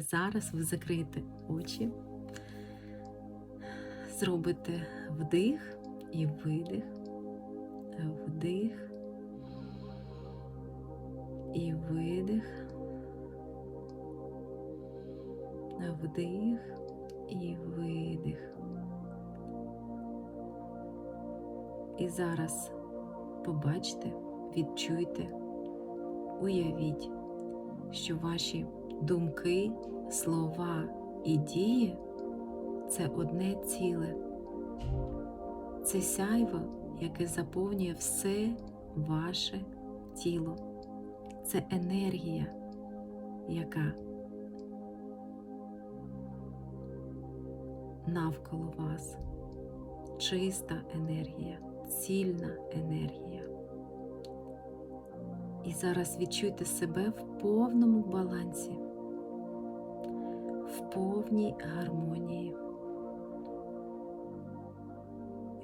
Зараз ви закриєте очі, зробите вдих і видих, вдих і видих, вдих і видих. І зараз побачте, відчуйте, уявіть, що ваші думки, слова і дії це одне ціле. Це сяйво, яке заповнює все ваше тіло. Це енергія, яка навколо вас. Чиста енергія, цільна енергія. І зараз відчуйте себе в повному балансі, повній гармонії.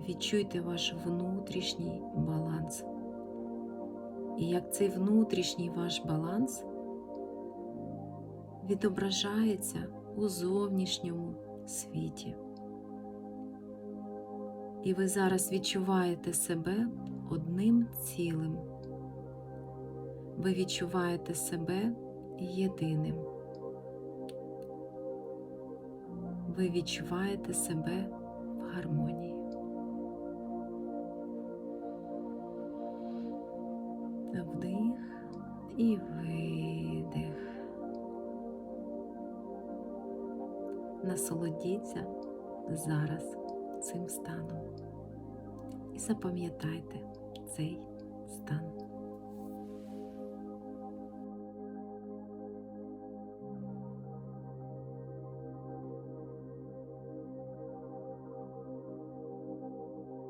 Відчуйте ваш внутрішній баланс. І як цей внутрішній ваш баланс відображається у зовнішньому світі. І ви зараз відчуваєте себе одним цілим. Ви відчуваєте себе єдиним. Ви відчуваєте себе в гармонії. Вдих і видих. Насолодіться зараз цим станом і запам'ятайте цей стан.